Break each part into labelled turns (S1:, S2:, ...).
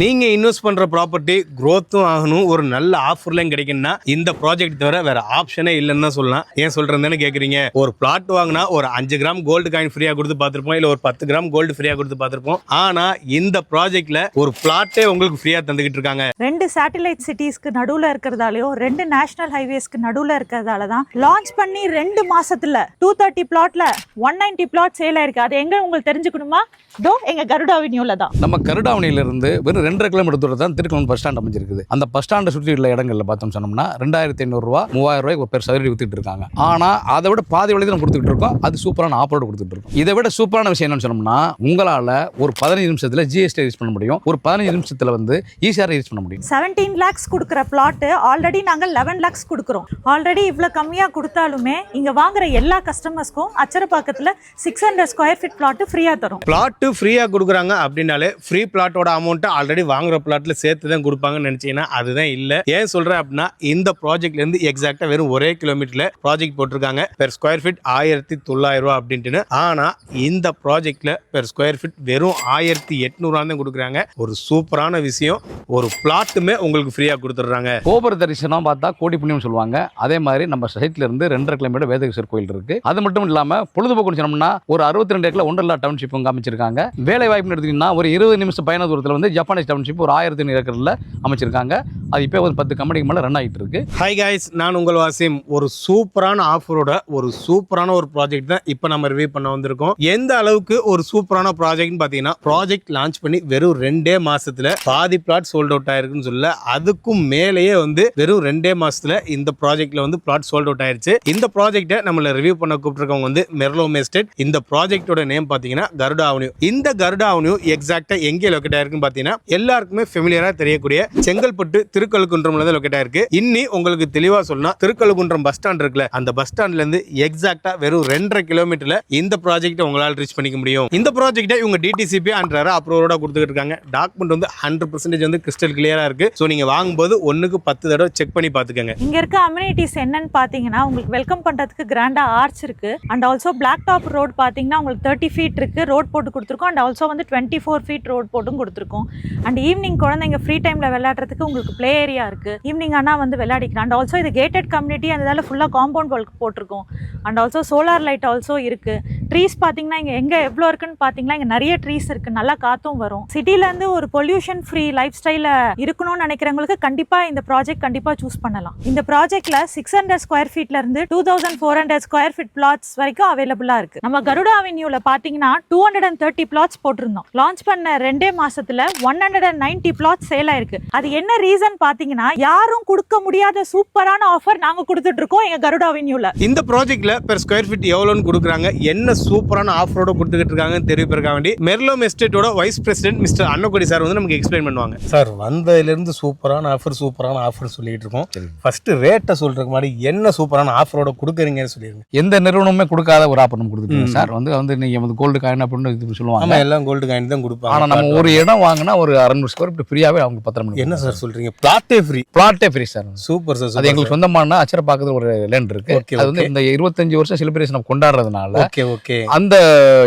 S1: நீங்க இன்வெஸ்ட் பண்ற ப்ராப்பர்ட்டி growth-உம் ஆகணும். ஒரு நல்ல ஆஃபர்லையும் கிடைக்கும்னா இந்த ப்ராஜெக்ட் தவிர வேற ஆப்ஷனே இல்லைன்னு தான் சொல்லலாம். ஏன் சொல்றேன்னு கேக்குறீங்க? ஒரு பிளாட் வாங்கினா ஒரு அஞ்சு கிராம் கோல்டு காயின் ஃப்ரீயா கொடுத்து பார்த்திருப்போம் இல்ல ஒரு பத்து கிராம் கோல்டு ஃப்ரீயா கொடுத்து பார்த்திருப்போம். ஆனா இந்த ப்ராஜெக்ட்ல ஒரு பிளாட்டே உங்களுக்கு ஃப்ரீயா தந்துகிட்டு இருக்காங்க.
S2: ரெண்டு சேட்டலைட் சிட்டிஸ்க்கு நடுவுல இருக்கிறதாலயும் ரெண்டு நேஷனல் ஹைவேஸ்க்கு நடுவுல இருக்கிறதால தான் லான்ச் பண்ணி ரெண்டு மாசத்துல டூ தேர்ட்டி பிளாட்ல ஒன் நைன்டி பிளாட் சேல் ஆயிருக்கு. அது எங்க உங்களுக்கு தெரிஞ்சுக்கணுமா? தோ எங்க கருடா அவென்யூல தான்.
S3: நம்ம கருடாவணியிலிருந்து வெறும் ரெண்டரை கிலோமீட்டர் தூரம் தான் திருக்கணம் பஸ் ஸ்டாண்ட் அமைஞ்சிருக்குது. அந்த பஸ் ஸ்டாண்டை சுற்றி உள்ள இடங்கள்ல பார்த்தோம் சொன்னோம்னா ரெண்டாயிரத்தி ஐநூறுரூவா மூவாயிரம் ரூபாய்க்கு ஒரு பேர் சதுரடி வித்துட்டு இருக்காங்க. ஆனா அதை விட பாதி விலை தான் கொடுத்துட்டு இருக்கோம். அது சூப்பரான ஆஃபரோட கொடுத்துட்டு இருக்கோம். இதை விட சூப்பரான விஷயம் என்னன்னு சொன்னோம்னா உங்களால ஒரு பதினஞ்சு நிமிஷத்துல ஜிஎஸ்டி யூஸ் பண்ண முடியும். ஒரு பதினஞ்சு நிமிஷத்துல வந்து ஈஸியாக யூஸ் பண்ண முடியும்.
S2: செவன்டீன் லேக்ஸ் கொடுக்குற பிளாட் ஆல்ரெடி நாங்கள் லெவன் லேக்ஸ் கொடுக்குறோம். ஆல்ரெடி இவ்வளோ கம்மியாக கொடுத்தாலுமே இங்கே வாங்குற எல்லா கஸ்டமர்ஸ்க்கும் அச்சரப்பாக்கத்தில் six hundred square feet flat ஃப்ரீயாக தரும்.
S1: பிளாட்டு ஃப்ரீயாக கொடுக்குறாங்க அப்படின்னாலே ஃப்ரீ பிளாட்டோட அமௌண்ட்டை ஆல்ரெடி வாங்குற பிளாட்ல சேர்த்து தான் கொடுப்பாங்கன்னு நினச்சிங்கன்னா அதுதான் இல்லை. ஏன் சொல்கிறேன் அப்படின்னா இந்த ப்ராஜெக்ட்லேருந்து எக்ஸாக்டாக வெறும் ஒரே கிலோமீட்டரில் ப்ராஜெக்ட் போட்டிருக்காங்க. பெர் ஸ்கொயர் ஃபீட் ஆயிரத்தி தொள்ளாயிரம் ரூபா அப்படின்ட்டுன்னு. ஆனால் இந்த ப்ராஜெக்டில் பெர் ஸ்கொயர் ஃபீட் வெறும் ஆயிரத்தி எட்நூறுவா தான் கொடுக்குறாங்க. ஒரு சூப்பரான விஷயம். ஒரு பிளாட்டுமே உங்களுக்கு ஃப்ரீயாக கொடுத்துட்றாங்க.
S3: கோபுர தரிசனம் பார்த்தா கோடி புண்ணியம் சொல்லுவாங்க. அதே மாதிரி நம்ம சைட்ல இருந்து ரெண்டரை கிலோமீட்டர் வேதகிருஷ்ணர் கோயில் இருக்கு. அது மட்டும் இல்லாம பொழுதுபோக்குன்னு சொன்னோம்னா ஒரு அறுபத்தி ரெண்டு ஏக்கர் ஒன்றல்லா டவுன்ஷிப் அங்கே அமைச்சிருக்காங்க வேலை வாய்ப்புன்னு எடுத்தீங்கன்னா ஒரு இருபது நிமிஷம் பயண தூரத்தில் வந்து ஜப்பானீஸ் டவுன்ஷிப் ஒரு ஆயிரத்தி ஐநூறு ஏக்கரில் அமைச்சிருக்காங்க. அது இப்போ ஒரு பத்து கம்பெனிக்கு மேலே ரன் ஆகிட்டு இருக்கு.
S1: ஹாய் காய்ஸ் நான் உங்கள் வாசிம். ஒரு சூப்பரான ஆஃபரோட ஒரு சூப்பரான ஒரு ப்ராஜெக்ட் தான் இப்போ நம்ம ரிவ்யூ பண்ண வந்திருக்கோம். எந்த அளவுக்கு ஒரு சூப்பரான ப்ராஜெக்ட்னு பார்த்தீங்கன்னா ப்ராஜெக்ட் லான்ச் பண்ணி வெறும் ரெண்டே மாசத்துல பாதி பிளாட் சோல்ட் அவுட் ஆயிருக்குன்னு சொல்ல அதுக்கும் மேலேயே வந்து வெறும் ரெண்டே மாசத்துல இந்த ப்ராஜெக்ட்ல வந்து பிளாட் சோல்ட் அவுட் ஆயிருச்சு. இந்த ப்ராஜெக்ட்டை நம்மள ரிவ்யூ பண்ண கூப்பிட்டுருக்கவங்க வந்து மெர்லோ எஸ்டேட் இந்த ப்ராஜெக்ட்டோட நேம் பார்த்தீங்கன்னா கருடா அவனியூ இந்த கருடா அவனியூ எக்ஸாக்டா எங்கே லொக்கேட் ஆயிருக்குன்னு பார்த்தீங்கன்னா எல்லாருக்குமே ஃபெமிலியரா தெரியக்கூடிய செங்கல்பட்டு திருக்கழுக்குன்றம்ல தான் லொக்கேட் ஆயிருக்கு. இன்னி உங்களுக்கு தெளிவா சொன்னா திருக்கழுக்குன்றம் பஸ் ஸ்டாண்ட் இருக்குல்ல அந்த பஸ் ஸ்டாண்ட்ல இருந்து எக்ஸாக்டா வெறும் ரெண்டரை கிலோமீட்டர்ல இந்த ப்ராஜெக்ட்டை உங்களால் ரீச் பண்ணிக்க முடியும். இந்த ப்ராஜெக்டை இவங்க டிடிசிபி அண்ட் ரேரா கொடுத்துட்டு இருக்காங்க. டாக்குமெண்ட் வந்து ஹண்ட்ரட் பர்சன்டேஜ் வந்து கிறிஸ்டல் கிளியரா இருக்கு. ஸோ நீங்க வாங்கும்போது ஒன்றுக்கு பத்து தடவை செக் பண்ணி பாத்துக்கங்க.
S2: இங்க இருக்க அம்யூனிட்டிஸ் என்னன்னு பாத்தீங்கன்னா உங்களுக்கு வெல்கம் பண்றதுக்கு கிராண்டா ஆர்ச் இருக்கு. And also black top road பாத்தீங்கன்னா உங்களுக்கு தேர்ட்டி ஃபீட் இருக்கு. ரோட் போட்டு கொடுத்துருக்கோம். அண்ட் ஆல்சோ வந்து டுவெண்ட்டி ஃபோர் ஃபீட் ரோட் போட்டும் கொடுத்துருக்கோம். அண்ட் ஈவினிங் குழந்தைங்க ஃப்ரீ டைமில் விளையாடுறதுக்கு உங்களுக்கு ப்ளே ஏரியா இருக்குது ஈவினிங் ஆனால் வந்து விளையாடிக்கலாம் அண்ட் ஆல்சோ இது கேட்டட் கம்யூனிட்டி அதனால ஃபுல்லாக காம்பவுண்ட் வால் போட்டிருக்கோம். And also solar light also இருக்குது ட்ரீஸ் பார்த்தீங்கன்னா இங்கே எங்கே எவ்வளோ இருக்குன்னு பார்த்தீங்கன்னா இங்கே நிறைய ட்ரீஸ் இருக்குது நல்லா காற்றும் வரும். சிட்டிலேருந்து ஒரு பொல்யூஷன் ஃப்ரீ லைஃப் ஸ்டைலில் இருக்கணும்னு நினைக்கிறவங்களுக்கு கண்டிப்பாக இந்த ப்ராஜெக்ட் கண்டிப்பாக சூஸ் பண்ணலாம். இந்த ப்ராஜெக்ட்டில் six hundred square ஃபீட்லேருந்து two thousand four hundred square feet flats வரைக்கும் அவைலபிளாக இருக்குது நம்ம கருடா அவென்யூவில் பார்த்தீங்கன்னா two hundred and thirty flats போட்டிருந்தோம். லான்ச் பண்ண ரெண்டே மாசத்துல one hundred and ninety flats sale ஆயிருக்கு. அது என்ன ரீசன் பாத்தீங்கன்னா யாரும் கொடுக்க முடியாத சூப்பரான ஆஃபர் நாங்க கொடுத்துட்டு இருக்கோம் எங்க கருடா அவென்யூல
S1: இந்த ப்ராஜெக்ட்ல பெர் ஸ்கொயர் ஃபீட் எவ்வளோன்னு கொடுக்குறாங்க. என்ன சூப்பரான ஆஃபரோட கொடுத்துக்கிட்டு இருக்காங்கன்னு தெரியப்படுறதுக்காக வேண்டி மெர்லோம் எஸ்டேட்டோட vice president mister Annakudi sir வந்து நமக்கு எக்ஸ்பிளைன் பண்ணுவாங்க. சார் வந்ததுலேருந்து சூப்பரான ஆஃபர் சூப்பரான ஆஃபர் சொல்லிட்டு இருக்கோம். ஃபர்ஸ்ட் ரேட்டை சொல்றதுக்கு முன்னாடி என்ன சூப்பரான ஆஃபரோட கொடுக்குறீங்கன்னு சொல்லிடுங்க
S3: எந்த நிறுவனமுமே கொடுக்காத ஒரு ஆஃபர் நம்ம கொடுத்துருக்கோம். சார் வந்து வந்து நீங்க வந்து கோல்டு காயின் அப்படின்னு இது சொல்லுவாங்க.
S1: எல்லாம் கோல்டு காயின் தான் கொடுப்பாங்க.
S3: ஆனா நம்ம ஒரு இடம் வாங்கினா ஒரு அறுநூறு ஸ்கொயர் ஃபீட் ஃப்ரீயாவே அவங்க பத்திரம் பண்ணி
S1: என்ன சார் சொல்றீங்க? பிளாட்டே ஃப்ரீ
S3: பிளாட்டே ஃப்ரீ சார்.
S1: சூப்பர் சார்
S3: அது எங்களுக்கு சொந்தமான அச்சரப்பாக்கத்தில் ஒரு லேண்ட் இருக்கு. அது வந்து. இந்த இருபத்தஞ்சு வருஷம் செலிப்ரேஷன் கொண்டாடுறதுனால
S1: ஓகே ஓகே.
S3: அந்த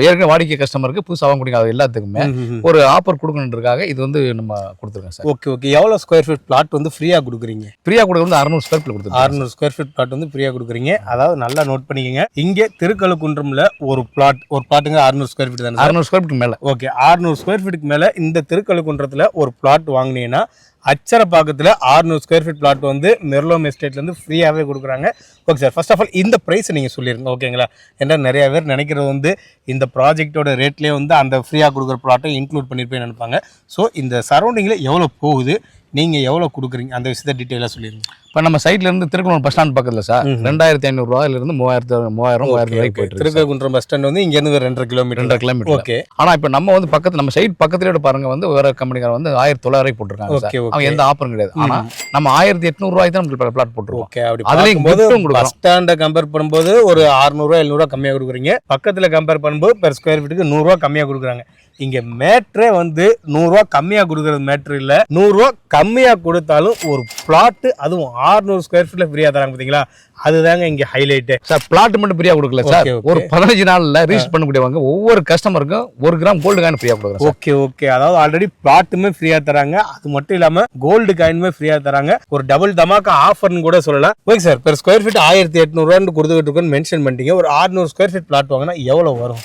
S3: ஏற்கனவே வாடிக்கை கஸ்டமருக்கு புதுசாக வாங்கக்கூடிய அது எல்லாத்துக்குமே ஒரு ஆஃபர் கொடுக்கணுன்றதுக்காக இது வந்து நம்ம கொடுத்துருக்கோம் சார்.
S1: Okay okay. எவ்வளோ ஸ்கொயர் ஃபீட் பிளாட் வந்து ஃப்ரீயாக கொடுக்குறீங்க?
S3: ஃப்ரீயாக கொடுக்க வந்து அறுநூறு ஸ்கொயர் ஃபீட் கொடுத்துருக்கோம்.
S1: அறுநூறு ஸ்கொயர் ஃபீட் பிளாட் வந்து ஃப்ரீயாக கொடுக்குறீங்க. அதாவது நல்லா நோட் பண்ணிக்கங்க. இங்கே திருக்கழுக்குன்றம்ல ஒரு பிளாட் ஒரு பிளாட்டுங்க அறுநூறு ஸ்கொயர் ஃபீட் தானே
S3: அறுநூறு ஸ்கொயர் ஃபீட் மேலே.
S1: ஓகே அறுநூறு ஸ்கொயர் ஃபீட்டுக்கு மேலே இந்த திருக்கழுக்குன்றத்தில் ஒரு பிளாட் வாங்கினீங்கன்னா அச்சரப்பாக்கத்தில் அறுநூறு ஸ்கொயர் ஃபீட் பிளாட் வந்து மெர்லோம் எஸ்டேட்லேருந்து ஃப்ரீயாகவே கொடுக்குறாங்க. Okay sir first of all இந்த ப்ரைஸ் நீங்கள் சொல்லிடுங்க ஓகேங்களா ஏன்னா நிறைய பேர் நினைக்கிறது வந்து இந்த ப்ராஜெக்ட்டோட ரேட்லேயே வந்து அந்த ஃப்ரீயாக கொடுக்குற ப்ளாட்டை இன்க்ளூட் பண்ணியிருப்பேன் நினைப்பாங்க. ஸோ இந்த சரௌண்டிங்கில் எவ்வளோ போகுது? நீங்கள் எவ்வளோ கொடுக்குறீங்க? அந்த விஷயத்தை டீட்டெயிலாக சொல்லிடுங்க
S3: இப்போ நம்ம சைட்ல இருந்து திருக்குளம் பஸ் ஸ்டாண்ட் பக்கத்தில் சார் ரெண்டாயிரத்தி ஐநூறுரூவாயில இருந்து மூவாயிரத்து மூவாயிரம் மூவாயிரம் ரூபாய்க்கு போயிட்டு இருக்கு
S1: திருக்கழுக்குன்றம் பஸ் ஸ்டாண்ட் வந்து இங்கேருந்து ஒரு ரெண்டரை கிலோமீட்டர்
S3: ரெண்டரை கிலோமீட்டர்
S1: ஓகே
S3: ஆனா இப்போ நம்ம வந்து பக்கத்து நம்ம சைட் பக்கத்துலேயே பாருங்க வந்து வேற கம்பெனிக்கார வந்து ஆயிரத்தி தொள்ளாயிரம் போட்டிருக்காங்க சார்
S1: ஓகே
S3: அவங்க எந்த ஆஃபரும் கிடையாது. ஆனா நம்ம ஆயிரத்தி எட்நூறு ரூபாய்க்கு தான் நம்மளுக்கு பிளாட் போட்டுருக்கோம்.
S1: ஓகே அப்படி
S3: அதுலயும் கொடுக்குறோம்.
S1: பஸ் ஸ்டாண்டை கம்பேர் பண்ணும்போது ஒரு அறுநூறுவா எழுநூறுவா கம்மியாக கொடுக்குறீங்க. பக்கத்தில் கம்பேர் பண்ணும்போது பெர் ஸ்கொயர் ஃபீட்டுக்கு நூறுரூவா கம்மியாக கொடுக்குறாங்க. இங்கே மேட்ரே வந்து நூறுரூவா கம்மியாக கொடுக்குறது மேட்ரு இல்லை. நூறுரூவா கம்மியாக கொடுத்தாலும் ஒரு பிளாட்டு அதுவும் ஆறுநூறு ஸ்கொயர் ஃபீட்டில் ஃப்ரீயாக தராங்க பார்த்தீங்களா அதுதாங்க இங்க ஹைலைட்
S3: சார் பிளாட் மட்டும் ஃப்ரீயா கொடுக்கல சார். ஒரு பதினஞ்சு நாள்ல ரீச் பண்ணக்கூடியவங்க ஒவ்வொரு கஸ்டமருக்கும் ஒரு கிராம் கோல்டு காயின் ஃப்ரீயா கொடுக்குறோம்
S1: ஓகே ஓகே அதாவது ஆல்ரெடி பிளாட்டுமே ஃப்ரீயா தராங்க. அது மட்டும் இல்லாம கோல்டு காயினுமே ஃப்ரீயா தராங்க. ஒரு டபுள் தமாக்கா ஆஃபர்னு கூட சொல்லலாம். Okay sir per square feet ஆயிரத்தி எட்நூறுவான்னு கொடுத்துக்கிட்டு இருக்கோன்னு மென்ஷன் பண்ணிட்டீங்க. ஒரு 600 ஸ்கொயர் ஃபீட் பிளாட் வாங்கினா எவ்வளவு வரும்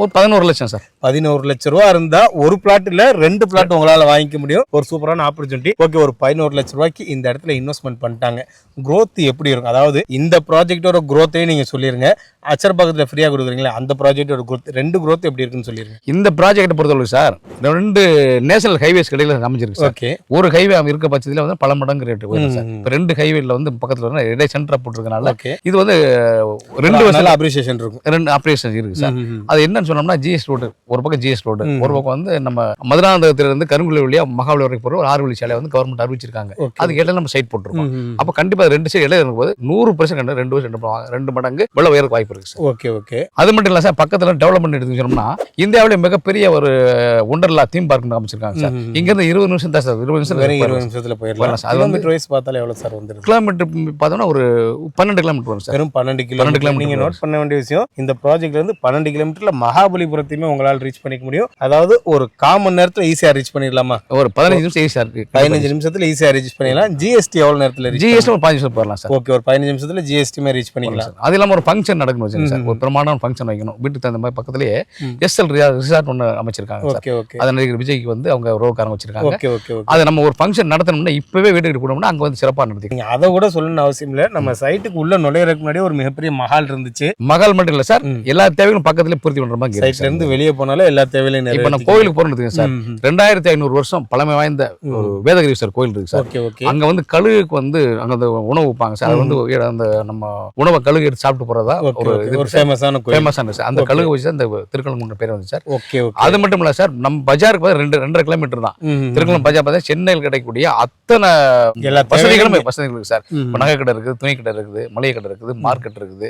S3: ஒரு பதினோரு லட்சம் சார்
S1: பதினோரு லட்ச ரூபா இருந்தா ஒரு பிளாட் இல்ல ரெண்டு பிளாட் உங்களால வாங்கிக்க முடியும். ஒரு சூப்பரான ஆப்பர்ச்சுனிட்டி ஓகே ஒரு பதினோரு லட்ச ரூபாய்க்கு இந்த இடத்துல இன்வெஸ்ட்மெண்ட் பண்ணிட்டாங்க. Growth எப்படி இருக்கும்? அதாவது இந்த ப்ராஜெக்டோட growth-ஐயும் நீங்க சொல்லிருங்க. அச்சர் பக்கத்துல ஃப்ரீயா கொடுக்குறீங்களா அந்த ப்ராஜெக்டோட growth ரெண்டு growth எப்படி இருக்குன்னு சொல்லிருங்க.
S3: இந்த ப்ராஜெக்ட் பொறுத்தளவு சார் ரெண்டு நேஷனல் ஹைவேஸ் கடையில் அமைஞ்சிருக்கு சார்.
S1: ஓகே
S3: ஒரு ஹைவே இருக்க பட்சத்தில் வந்து பல மடங்கு ரேட் வரும் சார். இப்போ ரெண்டு ஹைவேல வந்து பக்கத்துல வந்து இடை சென்டரா போட்டிருக்கனால இது வந்து ரெண்டு வருஷம்
S1: அப்ரிசியேஷன் இருக்கும்.
S3: ரெண்டு ஆப்ரேஷன் இருக்கு சார். அது என்னன்னு சொன்னோம்னா ஜிஎஸ் ரோடு ஒரு பக்கம் ஜிஎஸ் ரோடு
S1: ம்.
S3: ஒரு பக்கம் வந்து நம்ம மதுராந்தகத்துல இருந்து கருங்குழி வழியா மகாபலி வரைக்கும் போகிற ஒரு ஆறு வழி சாலை வந்து கவர்மெண்ட் அறிவிச்சிருக்காங்க. அதுக்கு இடையில நம்ம சைட் போட்டிருக்கோம். அப்போ கண்டிப்பா ரெண்டு சைடு இடையில இருக்கும்போது நூறு பர்சன்ட் ரெண்டு வருஷம் ரெண்டு ரெண்டு மடங்கு விலை உயர வாய்ப்பு இருக்கு சார்
S1: ஓகே ஓகே
S3: அது மட்டும் இல்ல சார் பக்கத்துல டெவலப்மெண்ட் எடுத்து சொன்னோம்னா இந்தியாவிலே மிகப்பெரிய ஒரு ஒண்டர்லா தீம் பார்க் அமைச்சிருக்காங்க சார்
S1: ம், ம்.
S3: இங்க இருந்து இருபது நிமிஷம் தான் சார் இருபது நிமிஷம்
S1: இருபது. நிமிஷத்துல போயிடலாம்
S3: சார். அது வந்து-
S1: வைஸ் பார்த்தாலே எவ்வளவு சார் வந்துருது
S3: கிலோமீட்டர் பார்த்தோம்னா ஒரு பன்னெண்டு கிலோமீட்டர் வரும் சார்
S1: வெறும் பன்னெண்டு
S3: பன்னெண்டு
S1: கிலோமீட்டர்
S3: kilometer
S1: நீங்க
S3: வரும்.
S1: நோட் பண்ண வேண்டிய விஷயம் இந்த ப்ராஜெக்ட்ல இருந்து பன்னெண்டு கிலோமீட்டர்ல மகாபலிபுரத்தையுமே உங்களால் ரீச் பண்ணிக்க முடியும் அதாவது ஒரு காமன் நேரத்துல ஈஸியா ரீச் பண்ணிடலாமா?
S3: ஒரு பதினஞ்சு நிமிஷம் ஈஸியா இருக்கு
S1: பதினஞ்சு நிமிஷத்துல ஈஸியா ரீச் பண்ணிடலாம். ஜிஎஸ்டி எவ்வளவு நேரத்துல
S3: ஜிஎஸ்டி ஒரு பதினஞ்சு நிமிஷம் போயிடலாம் சார்.
S1: ஓகே ஒரு பதினஞ்சு நிமிஷத்துல ஜிஎஸ்டிமே ரீச் பண்ணிக்கலாம்.
S3: அது இல்லாம ஒரு ஃபங்க்ஷன் நடக்கணும் வச்சுங்க சார். ஒரு பிரமாணம் ஃபங்க்ஷன் வைக்கணும். வீட்டுக்கு தகுந்த மாதிரி பக்கத்துலயே. எஸ்எல் ரிசார்ட் ஒன்று அமைச்சிருக்காங்க சார்.
S1: ஓகே ஓகே
S3: அதை நடிகர் விஜய்க்கு வந்து அவங்க ரோக்காரங்க வச்சிருக்காங்க
S1: ஓகே ஓகே ஓகே
S3: அதை நம்ம ஒரு ஃபங்க்ஷன் நடத்தணும்னா இப்பவே வீட்டுக்கு போனோம்னா அங்க வந்து சிறப்பா நடத்தி
S1: அதை கூட சொல்லணும்னு அவசியம் இல்ல. நம்ம சைட்டுக்கு உள்ள நுழையறதுக்கு முன்னாடி ஒரு மிகப்பெரிய மஹால் இருந்துச்சு.
S3: மகள் மட்டும் இல்ல சார். எல்லா தேவைகளும் பக்கத்துலயே பூர்த்தி பண்ற மாதிரி இருக்கு
S1: சைட்ல
S3: சார்.
S1: இருந்து வெளியே போனாலும் எல்லா தேவையிலையும்
S3: இப்ப நம்ம கோயிலுக்கு போறோம் சார். ரெண்டாயிரத்தி ஐநூறு வருஷம் பழமை வாய்ந்த ஒரு வேதகிரீஸ்வரர் கோயில் இருக்கு சார். அங்க வந்து கழுகுக்கு வந்து அங்க அந்த உணவு வைப்பாங்க சார். அது வந்து அந்த நம்ம உணவை கழுகு எடுத்து சாப்பிட்டு போறதா
S1: ஓகே
S3: ஒரு இது
S1: ஃபேமஸான
S3: ஃபேமஸான சார். அந்த. கழுகு வச்சு தான் இந்த திருக்கலங்குன்ற பேர் வந்து சார்.
S1: ஓகே
S3: அது மட்டும் இல்ல சார் நம்ம பஜாருக்கு வந்து ரெண்டு ரெண்டரை கிலோமீட்டர் தான். திருக்கலம் பஜார் பார்த்தா சென்னையில் கிடைக்கக்கூடிய அத்தனை
S1: எல்லா
S3: வசதிகளும் வசதிகள் இருக்கு சார் நகை கடை இருக்குது துணி கடை இருக்குது மளிகை கடை இருக்குது மார்க்கெட் இருக்குது.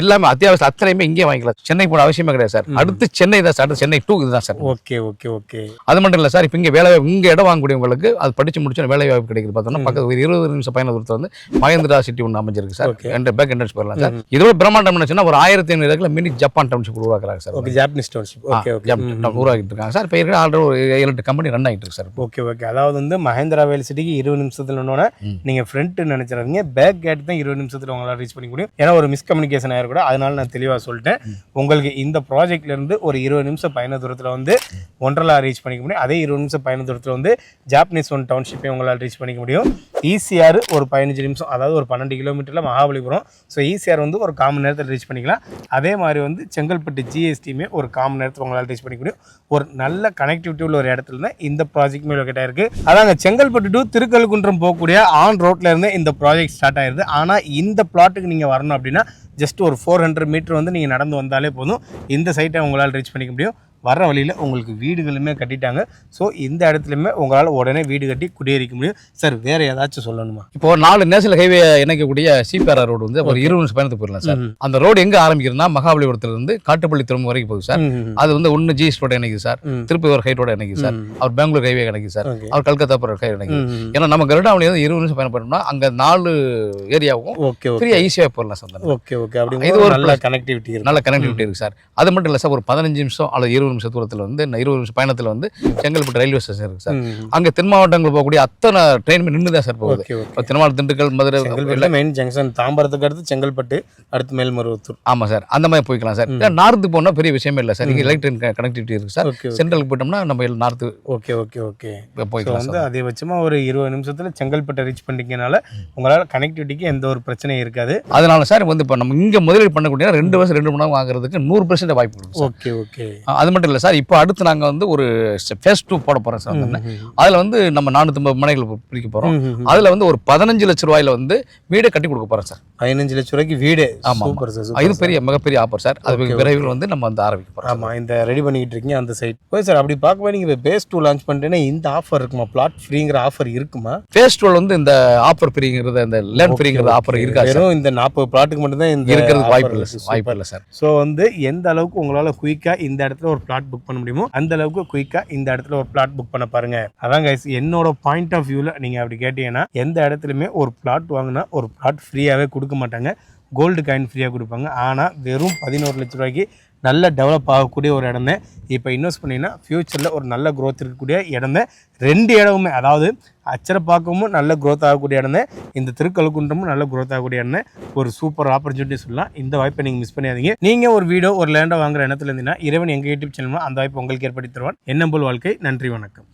S3: எல்லாமே அத்தியாவசியம் அத்தனையுமே இங்கே வாங்கிக்கலாம். சென்னை போன அவசியமே கிடையாது சார். அடுத்து சென்னை தான் சார். சென்னை டூ இதுதான் சார்.
S1: Okay okay okay.
S3: அது மட்டும் இல்லை சார் இப்போ இங்கே வேலை இங்கே இடம் வாங்கக்கூடியவங்களுக்கு அது படிச்சு முடிச்ச வேலை வாய்ப்பு கிடைக்குது. பார்த்தோம்னா பக்கத்து ஒரு இருபது நிமிஷம் பயண தூரத்தில் வந்து மகேந்திரா சிட்டி ஒன்று அமைஞ்சிருக்கு சார். என்ற பேக் என்ட்ரன்ஸ் போயிடலாம் சார். இதோட பிரம்மாண்டம் என்னச்சுன்னா ஒரு ஆயிரத்தி ஐநூறு ஏக்கர்ல மினி ஜப்பான் டவுன்ஷிப் உருவாக்குறாங்க sir
S1: okay Japanese township okay okay.
S3: உருவாக்கிட்டு இருக்காங்க சார். இப்போ ஏற்கனவே ஆல்ரெடி ஒரு ஏழு எட்டு கம்பெனி ரன் ஆகிட்டு இருக்கு சார்.
S1: Okay okay. அதாவது வந்து மஹேந்திரா வேல் சிட்டிக்கு இருபது நிமிஷத்துல ஒன்னோட
S3: ம்.
S1: நீங்க ஃப்ரண்ட் நினைச்சிடாதீங்க. பேக் கேட் தான் இருபது நிமிஷத்துல உங்களால ரீச் பண்ணிக்க முடியும். ஏன்னா ஒரு மிஸ்கம்யூனிகேஷன் ஆயிருக்கூட அதனால நான் தெளிவா சொல்லிட்டேன். உங்களுக்கு இந்த ப்ராஜெக்ட்ல இருந்து ஒரு இருபது நிமிஷம் பயண தூரத்துல வந்து ஒன்றரை ரீச் பண்ணிக்க முடியும். அதே இருபது நிமிஷம் பயண தூரத்தில் வந்து ஜாப்பனீஸ் ஒன் டவுன்ஷிப்பை உங்களால் ரீச் பண்ணிக்க முடியும். ஈசிஆர் ஒரு பதினஞ்சு நிமிஷம் அதாவது ஒரு பன்னெண்டு கிலோமீட்டரில் மகாபலிபுரம். ஸோ ஈசிஆர் வந்து ஒரு காமன் நேரத்தில் ரீச் பண்ணிக்கலாம். அதே மாதிரி வந்து செங்கல்பட்டு ஜிஎஸ்டியுமே ஒரு காமன் நேரத்தில் உங்களால் ரீச் பண்ணிக்க முடியும். ஒரு நல்ல கனெக்டிவிட்டி உள்ள ஒரு இடத்துல தான் இந்த ப்ராஜெக்ட்மே லொக்கேட் ஆயிருக்கு. அதாங்க செங்கல்பட்டு டு திருக்கல்குன்றம் போகக்கூடிய ஆன் ரோட்டில் இருந்து இந்த ப்ராஜெக்ட் ஸ்டார்ட் ஆயிருது. ஆனால் இந்த பிளாட்டுக்கு நீங்கள் வரணும் அப்படின்னா ஜஸ்ட் ஒரு ஃபோர் ஹண்ட்ரட் மீட்டர் வந்து நீங்கள் நடந்து வந்தாலே போதும். இந்த சைட்டை உங்களால் ரீச் பண்ணிக்க முடியும். வர்ற வழியில் உங்களுக்கு வீடுகளுமே கட்டிட்டாங்க. ஸோ இந்த இடத்துலையுமே உங்களால் உடனே வீடு கட்டி குடியேறிக்க முடியும். சார் வேற ஏதாச்சும் சொல்லணுமா?
S3: இப்போ நாலு நேஷனல் ஹைவே இணைக்கக்கூடிய சிபிஆர் ரோடு வந்து ஒரு இருபது நிமிஷம் பயணத்துக்கு போயிடலாம் சார். அந்த ரோடு எங்க ஆரம்பிக்கிறதுனா மகாபலிபுரத்துல இருந்து காட்டுப்பள்ளி துறைமுகம் வரைக்கும் போகுது சார் அது வந்து ஒன்று ஜிஎஸ் ரோட இணைக்குது சார்
S1: ம்.
S3: திருப்பி ஒரு ஹைட் ரோட இணைக்குது சார். அவர் பெங்களூர் ஹைவே இணைக்குது சார். அவர் கல்கத்தா போகிற ஹைவே
S1: ம்.
S3: ஏன்னா நம்ம கருடாவளி வந்து இருபது நிமிஷம் பயணம் பண்ணோம்னா அங்க நாலு ஏரியாவும்
S1: ஓகே ஓகே
S3: ஃப்ரீயா ஈஸியாக போயிடலாம் சார்
S1: ஓகே ஓகே அப்படி
S3: இது ஒரு
S1: நல்ல கனெக்டிவிட்டி இருக்கு.
S3: நல்ல கனெக்டிவிட்டி இருக்கு சார் அது மட்டும் இல்லை சார் ஒரு பதினஞ்சு நிமிஷம் அல்லது இருபது நிமிஷம் தூரத்தில் வந்து இருபது நிமிஷம் பயணத்தில் வந்து செங்கல்பட்டு ரயில்வே ஸ்டேஷன் இருக்கு சார். அங்கே தென் மாவட்டங்கள் போகக்கூடிய அத்தனை ட்ரெயினுமே நின்று தான் சார் போகுது. திருமாவளம் திண்டுக்கல் மதுரை
S1: மெயின் ஜங்ஷன் தாம்பரத்துக்கு அடுத்து செங்கல்பட்டு அடுத்து மேல்மருவத்தூர்.
S3: ஆமா சார் அந்த மாதிரி போய்க்கலாம் சார். நார்த்து போனால் பெரிய விஷயமே இல்லை சார். இங்கே எலக்ட்ரிக் கனெக்டிவிட்டி இருக்கு சார். சென்ட்ரலுக்கு போயிட்டோம்னா நம்ம நார்த்து
S1: ஓகே ஓகே ஓகே.
S3: போய்க்கலாம்
S1: வந்து
S3: சார்.
S1: அதிகபட்சமா ஒரு இருபது நிமிஷத்துல செங்கல்பட்டை ரீச் பண்ணிக்கனால உங்களால கனெக்டிவிட்டிக்கு எந்த ஒரு பிரச்சனையும் இருக்காது.
S3: அதனால சார் வந்து இப்போ நம்ம இங்கே முதலீடு பண்ணக்கூடிய ரெண்டு வருஷம் ரெண்டு மணி நேரம் வாங்குறதுக்கு நூறு பெர்சன்ட் வாய்ப்பு
S1: ஓகே ஓகே.
S3: அது மட்டும் இல்லை சார். இப்போ அடுத்து நாங்கள் வந்து ஒரு ஃபேஸ் டூ போட போகிறோம் சார். அதில் வந்து நம்ம நானூற்றம்பது மனைகள் பிரிக்க போகிறோம் அதில் வந்து ஒரு பதினஞ்சு லட்ச ரூபாயில வந்து வீடை கட்டி கொடுக்க போகிறோம் சார்.
S1: பதினஞ்சு லட்சம் ரூபாய்க்கு வீடு.
S3: ஆமா,
S1: சூப்பர் சார்
S3: இது பெரிய மிகப்பெரிய ஆஃபர் சார். அது விரைவில் வந்து நம்ம வந்து ஆரம்பிக்க போகிறோம்
S1: ஆமா இந்த ரெடி பண்ணிக்கிட்டு இருக்கீங்க அந்த சைட் ஓகே சார் அப்படி பார்க்கும்போது நீங்க பேஸ் டூ லான்ச் பண்ணிட்டேன்னா இந்த ஆஃபர் இருக்குமா? பிளாட் ஃப்ரீங்கிற ஆஃபர் இருக்குமா?
S3: ஃபேஸ் டூவில் வந்து இந்த ஆஃபர் ஃப்ரீங்கிறது அந்த லேண்ட் ஃப்ரீங்கிறது ஆஃபர் இருக்காது சார்?
S1: வெறும் இந்த நாற்பது பிளாட்டுக்கு மட்டும் தான் இந்த
S3: இருக்கிறதுக்கு
S1: offer
S3: வாய்ப்பு இல்லை
S1: இருக்கு.
S3: சார் வாய்ப்பு. இல்லை சார்.
S1: ஸோ வந்து எந்த அளவுக்கு உங்களால் குயிக்காக இந்த இடத்துல ஒரு பிளாட் புக் பண்ண முடியுமோ அந்த அளவுக்கு குயிக்கா இந்த இடத்துல ஒரு பிளாட் புக் பண்ண பாருங்க. அதான் கைஸ் என்னோட பாயிண்ட் ஆஃப் வியூல நீங்க அப்படி கேட்டீங்கன்னா எந்த இடத்துலையுமே ஒரு பிளாட் வாங்கினா ஒரு பிளாட் ஃப்ரீயாவே கொடுக்க மாட்டாங்க. கோல்டு காயின் ஃப்ரீயாக கொடுப்பாங்க. ஆனால் வெறும் பதினோரு லட்ச ரூபாய்க்கு நல்ல டெவலப் ஆகக்கூடிய ஒரு இடம். தான் இப்போ இன்வெஸ்ட் பண்ணிங்கன்னா ஃப்யூச்சரில் ஒரு நல்ல க்ரோத் இருக்கக்கூடிய இடம். தான் ரெண்டு இடமுமே அதாவது அச்சரப்பாக்கமும் நல்ல க்ரோத் ஆகக்கூடிய இடம். தான் இந்த திருக்கழுக்குன்றமும் நல்ல க்ரோத் ஆகக்கூடிய இடம். ஒரு சூப்பர் ஆப்பர்ச்சுனிட்டி சொல்லலாம். இந்த வாய்ப்பை நீங்கள் மிஸ் பண்ணியாதீங்க நீங்கள் ஒரு வீடோ ஒரு லேண்டோ வாங்குற இடத்துல இருந்தீங்கன்னா இறைவன் எங்கள் யூடியூப் சேனல் அந்த வாய்ப்பு உங்களுக்கு ஏற்படுத்தி தருவான். எண்ணம்போல் வாழ்க்கை. நன்றி வணக்கம்.